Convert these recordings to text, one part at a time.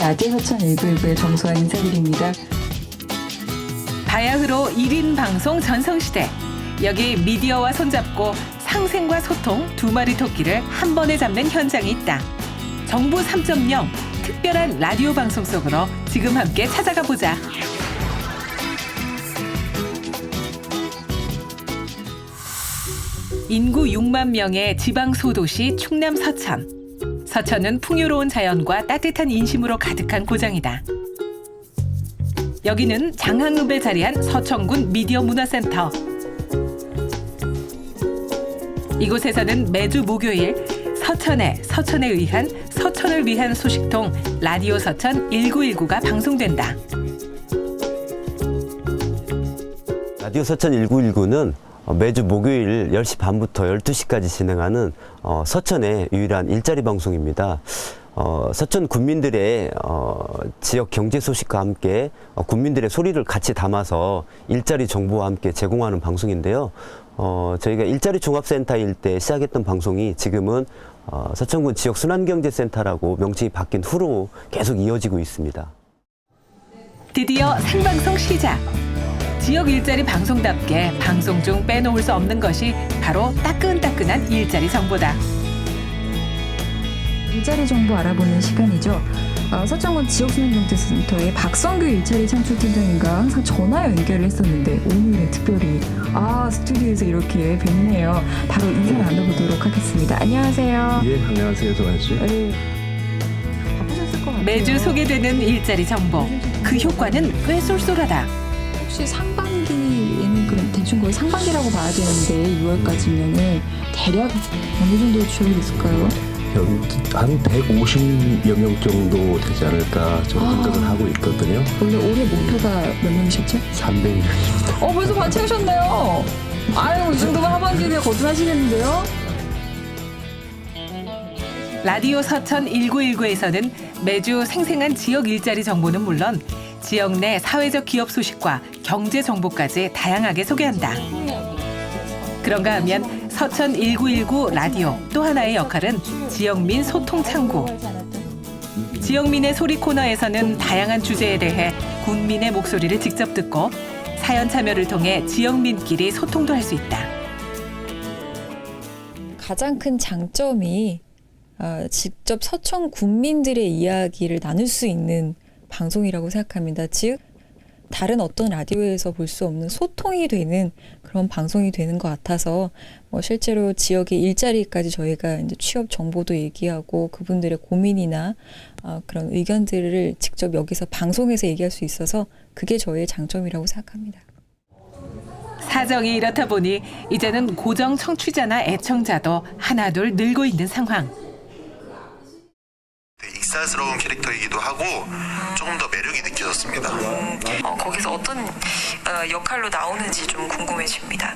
라디오 서천 1919의 정수아 인사드립니다. 바야흐로 1인 방송 전성시대. 여기 미디어와 손잡고 상생과 소통 두 마리 토끼를 한 번에 잡는 현장이 있다. 정부 3.0 특별한 라디오 방송 속으로 지금 함께 찾아가 보자. 인구 6만 명의 지방 소도시 충남 서천. 서천은 풍요로운 자연과 따뜻한 인심으로 가득한 고장이다. 여기는 장항읍에 자리한 서천군 미디어 문화센터. 이곳에서는 매주 목요일 서천에 서천에 의한 서천을 위한 소식통 라디오 서천 1919가 방송된다. 라디오 서천 1919는 어, 매주 목요일 10시 반부터 12시까지 진행하는 어, 서천의 유일한 일자리 방송입니다. 어, 서천 군민들의 어, 지역 경제 소식과 함께 어, 군민들의 소리를 같이 담아서 일자리 정보와 함께 제공하는 방송인데요. 어, 저희가 일자리 종합센터 일 때 시작했던 방송이 지금은 어, 서천군 지역 순환경제센터라고 명칭이 바뀐 후로 계속 이어지고 있습니다. 드디어 생방송 시작. 지역 일자리 방송답게 방송 중 빼놓을 수 없는 것이 바로 따끈따끈한 일자리 정보다. 일자리 정보 알아보는 시간이죠. 어, 서천군 지역순환경제센터의 박성규 일자리 창출팀장님과 항상 전화 연결을 했었는데 오늘은 특별히 아 스튜디오에서 이렇게 뵙네요. 바로 인사 나눠보도록 하겠습니다. 안녕하세요. 예, 안녕하세요, 조한 씨. 네. 바쁘셨을 것 같아요. 매주 소개되는 일자리 정보. 그 효과는 꽤 쏠쏠하다. 혹시 상반기에는 그럼 대충 거의 상반기라고 봐야 되는데 6월까지면은 대략 어느 정도 취업이 됐을까요? 연- 한 150여 명 정도 되지 않을까 좀 아. 생각을 하고 있거든요. 원래 올해 목표가 몇 명이셨죠? 300명. 어 벌써 많이 채우셨네요. 아유 이 정도면 하반기에 거듭하시겠는데요? 라디오 서천 1919에서는 매주 생생한 지역 일자리 정보는 물론 지역 내 사회적 기업 소식과 경제 정보까지 다양하게 소개한다. 그런가 하면 서천 1919 라디오 또 하나의 역할은 지역민 소통 창구. 지역민의 소리 코너에서는 다양한 주제에 대해 군민의 목소리를 직접 듣고 사연 참여를 통해 지역민끼리 소통도 할 수 있다. 가장 큰 장점이 어, 직접 서천 군민들의 이야기를 나눌 수 있는 방송이라고 생각합니다. 즉 다른 어떤 라디오에서 볼 수 없는 소통이 되는 그런 방송이 되는 것 같아서 뭐 실제로 지역의 일자리까지 저희가 이제 취업 정보도 얘기하고 그분들의 고민이나 어, 그런 의견들을 직접 여기서 방송에서 얘기할 수 있어서 그게 저희의 장점이라고 생각합니다. 사정이 이렇다 보니 이제는 고정 청취자나 애청자도 하나둘 늘고 있는 상황. 익살스러운 캐릭터이기도 하고 조금 더 매력이 느껴졌습니다. 어, 거기서 어떤 어, 역할로 나오는지 좀 궁금해집니다.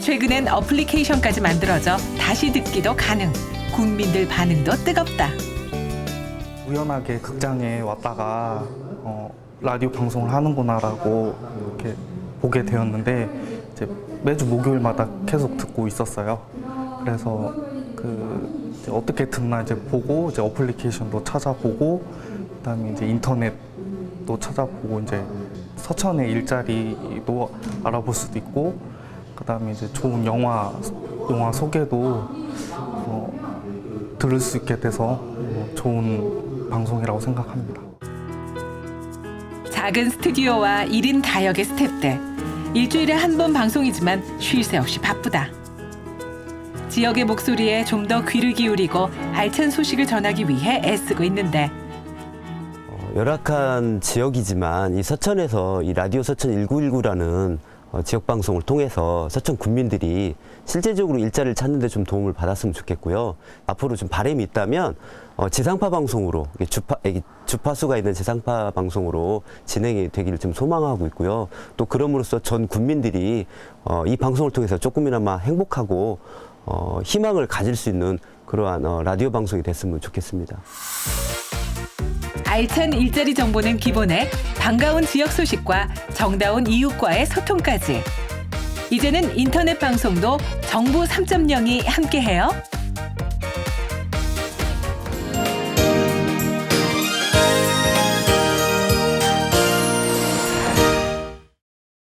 최근엔 어플리케이션까지 만들어져 다시 듣기도 가능. 국민들 반응도 뜨겁다. 우연하게 극장에 왔다가 어, 라디오 방송을 하는구나라고 이렇게 보게 되었는데 이제 매주 목요일마다 계속 듣고 있었어요. 그래서 그 어떻게 듣나 이제 보고 이제 어플리케이션도 찾아보고 그다음에 이제 인터넷도 찾아보고 이제 서천의 일자리도 알아볼 수도 있고 그다음에 이제 좋은 영화 영화 소개도 어, 들을 수 있게 돼서 어, 좋은 방송이라고 생각합니다. 작은 스튜디오와 1인 다역의 스탭들. 일주일에 한 번 방송이지만 쉴 새 없이 바쁘다. 지역의 목소리에 좀 더 귀를 기울이고 알찬 소식을 전하기 위해 애쓰고 있는데 어, 열악한 지역이지만 이 서천에서 이 라디오 서천 1919라는 어, 지역 방송을 통해서 서천 군민들이 실제적으로 일자리를 찾는 데 좀 도움을 받았으면 좋겠고요. 앞으로 좀 바람이 있다면 어, 지상파 방송으로 주파 주파수가 있는 지상파 방송으로 진행이 되기를 좀 소망하고 있고요. 또 그럼으로써 전 군민들이 어, 이 방송을 통해서 조금이나마 행복하고 어, 희망을 가질 수 있는 그러한 어, 라디오 방송이 됐으면 좋겠습니다. 알찬 일자리 정보는 기본에 반가운 지역 소식과 정다운 이웃과의 소통까지. 이제는 인터넷 방송도 정부 3.0이 함께해요.